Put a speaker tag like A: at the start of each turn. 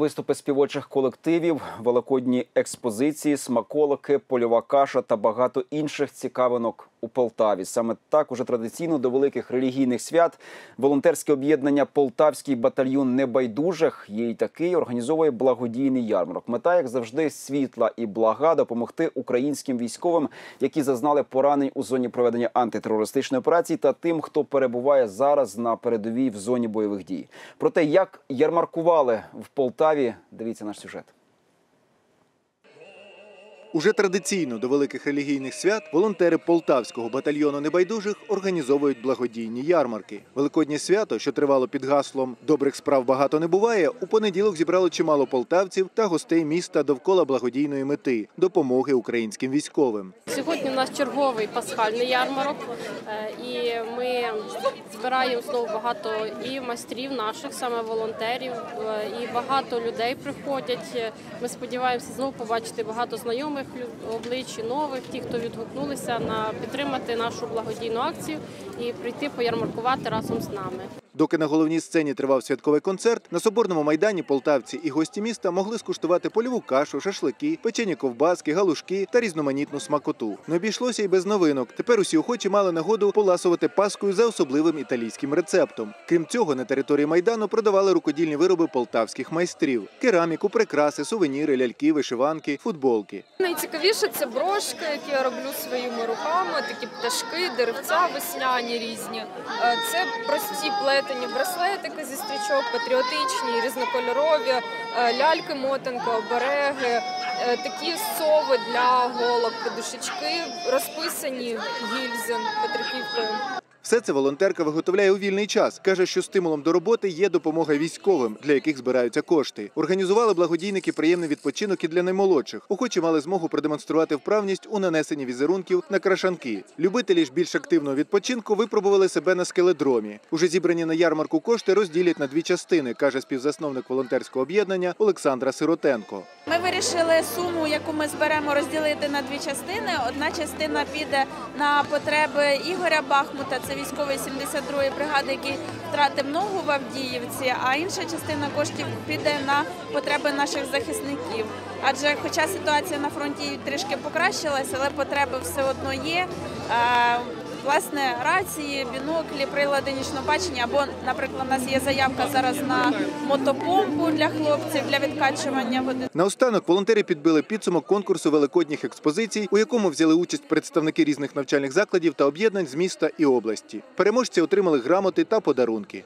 A: Виступи співочих колективів, великодні експозиції, смаколики, польова каша та багато інших цікавинок у Полтаві. Саме так уже традиційно до великих релігійних свят волонтерське об'єднання Полтавський батальйон небайдужих є й такий організовує благодійний ярмарок. Мета, як завжди, світла і блага допомогти українським військовим, які зазнали поранень у зоні проведення антитерористичної операції, та тим, хто перебуває зараз на передовій в зоні бойових дій. Про те, як ярмаркували в Полтаві, дивіться наш сюжет.
B: Уже традиційно до великих релігійних свят волонтери полтавського батальйону небайдужих організовують благодійні ярмарки. Великоднє свято, що тривало під гаслом Добрих справ багато не буває, у понеділок зібрало чимало полтавців та гостей міста довкола благодійної мети допомоги українським військовим.
C: Сьогодні у нас черговий пасхальний ярмарок, е, і ми збираємо знову багато і майстрів наших, саме волонтерів, е, і багато людей приходять. Ми сподіваємося знову побачити багато знайомих облич, нових, ті, хто відгукнулися на підтримати нашу благодійну акцію і прийти поярмаркувати разом з нами.
B: Доки на головній сцені тривав святковий концерт, на соборному майдані полтавці і гості міста могли скуштувати польову кашу, шашлики, печені ковбаски, галушки та різноманітну смакоту. Не обійшлося й без новинок. Тепер усі охочі мали нагоду поласувати паскою за особливим італійським рецептом. Крім цього, на території майдану продавали рукодільні вироби полтавських майстрів: кераміку, прикраси, сувеніри, ляльки, вишиванки, футболки.
D: Найцікавіше це брошки, які я роблю своїми руками, такі пташки, деревця весняні різні. Е, Це прості плетені браслетики зі стрічок, патріотичні, різнокольорові, е, ляльки, мотанки, обереги, е, такі сови для голок, подушечки, розписані гільзи петриківкою.
B: Все це волонтерка виготовляє у вільний час. каже, що стимулом до роботи є допомога військовим, для яких збираються кошти. Організували благодійники приємний відпочинок і для наймолодших. Охочі мали змогу продемонструвати вправність у нанесенні візерунків на крашанки. Любителі ж більш активного відпочинку випробували себе на скеледромі. Уже зібрані на ярмарку кошти розділять на дві частини, каже співзасновник волонтерського об'єднання Олександра Сиротенко.
E: Ми вирішили суму, яку ми зберемо, розділити на дві частини. Одна частина піде на потреби Ігоря Бахмута, це військовий 72-ї бригади, який втратив ногу в Авдіївці. А інша частина коштів піде на потреби наших захисників. Адже, хоча ситуація на фронті трішки покращилася, але потреби все одно є. Власне, рації, біноклі, прилади нічного бачення, або, наприклад, у нас є заявка зараз на мотопомпу для хлопців для відкачування води.
B: Наостанок волонтери підбили підсумок конкурсу великодніх експозицій, у якому взяли участь представники різних навчальних закладів та об'єднань з міста і області. Переможці отримали грамоти та подарунки.